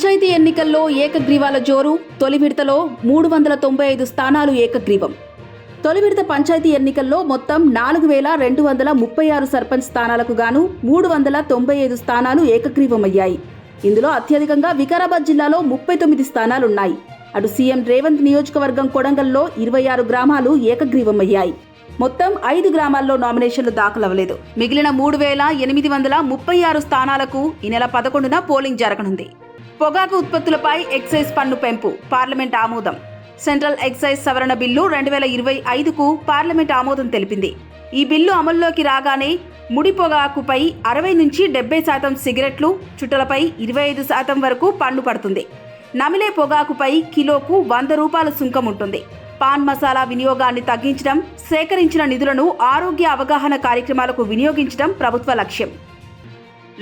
పంచాయతీ ఎన్నికల్లో ఏకగ్రీవాల జోరు తొలి విడతలో మూడు వందల తొంభై ఐదు స్థానాలు ఏకగ్రీవం. తొలి విడత పంచాయతీ ఎన్నికల్లో మొత్తం నాలుగు వేల రెండు వందల ముప్పై ఆరు సర్పంచ్ స్థానాలకు గాను మూడు వందల తొంభై ఐదు స్థానాలు ఏకగ్రీవమయ్యాయి. ఇందులో అత్యధికంగా వికారాబాద్ జిల్లాలో ముప్పై తొమ్మిది స్థానాలున్నాయి. అటు సీఎం రేవంత్ నియోజకవర్గం కొడంగల్లో ఇరవై ఆరు గ్రామాలు ఏకగ్రీవమయ్యాయి. మొత్తం ఐదు గ్రామాల్లో నామినేషన్లు దాఖలవ్వలేదు. మిగిలిన మూడు వేల ఎనిమిది వందల ముప్పై ఆరు స్థానాలకు ఈ నెల పదకొండున పోలింగ్ జరగనుంది. పొగాకు ఉత్పత్తులపై ఎక్సైజ్ పన్ను పెంపు పార్లమెంట్ ఆమోదం. సెంట్రల్ ఎక్సైజ్ సవరణ బిల్లు రెండు వేల ఇరవై ఐదుకు పార్లమెంట్ ఆమోదం తెలిపింది. ఈ బిల్లు అమల్లోకి రాగానే ముడి పొగాకుపై అరవై నుంచి డెబ్బై శాతం సిగరెట్లు చుట్టలపై ఇరవై ఐదు శాతం వరకు పన్ను పడుతుంది. నమిలే పొగాకుపై కిలోకు వంద రూపాయల సుంకం ఉంటుంది పాన్ మసాలా వినియోగాన్ని తగ్గించడం సేకరించిన నిధులను ఆరోగ్య అవగాహన కార్యక్రమాలకు వినియోగించడం ప్రభుత్వ లక్ష్యం.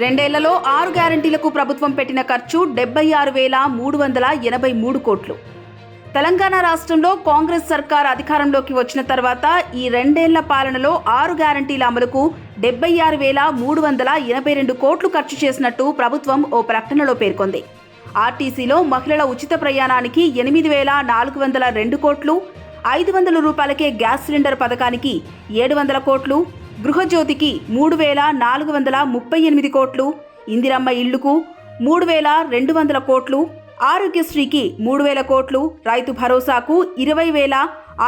రెండేళ్ళలో ఆరు గ్యారంటీలకు ప్రభుత్వం పెట్టిన ఖర్చు డెబ్బై ఆరు వేల మూడు వందల ఎనభై మూడు కోట్లు. తెలంగాణ రాష్ట్రంలో కాంగ్రెస్ సర్కార్ అధికారంలోకి వచ్చిన తర్వాత ఈ రెండేళ్ళ పాలనలో ఆరు గ్యారంటీల అమలుకు డెబ్బై ఆరు వేల మూడు వందల ఎనభై రెండు కోట్లు ఖర్చు చేసినట్టు ప్రభుత్వం ఓ ప్రకటనలో పేర్కొంది. ఆర్టీసీలో మహిళల ఉచిత ప్రయాణానికి ఎనిమిది వేల నాలుగు వందల రెండు కోట్లు ఐదు వందల రూపాయలకే గ్యాస్ సిలిండర్ పథకానికి ఏడు వందల కోట్లు గృహజ్యోతికి మూడు వేల నాలుగు వందల ముప్పై ఎనిమిది కోట్లు ఇందిరమ్మ ఇళ్ళుకు మూడు వేల రెండు వందల కోట్లు ఆరోగ్యశ్రీకి మూడు వేల కోట్లు రైతు భరోసాకు ఇరవై వేల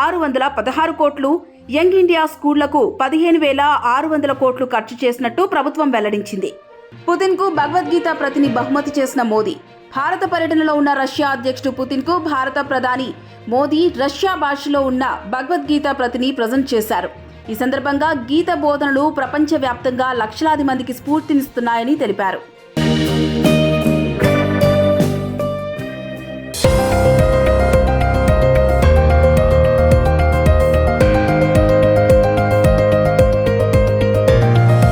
ఆరు వందల పదహారు కోట్లు యంగ్ ఇండియా స్కూళ్ళకు పదిహేను వేల ఆరు వందల కోట్లు ఖర్చు చేసినట్టు ప్రభుత్వం వెల్లడించింది. పుతిన్కు భగవద్గీత ప్రతిని బహుమతి చేసిన మోదీ. భారత పర్యటనలో ఉన్న రష్యా అధ్యక్షుడు పుతిన్కు భారత ప్రధాని మోదీ రష్యా భాషలో ఉన్న భగవద్గీత ప్రతిని ప్రజెంట్ చేశారు. ఈ సందర్భంగా గీత బోధనలు ప్రపంచవ్యాప్తంగా లక్షలాది మందికి స్ఫూర్తినిస్తున్నాయని తెలిపారు.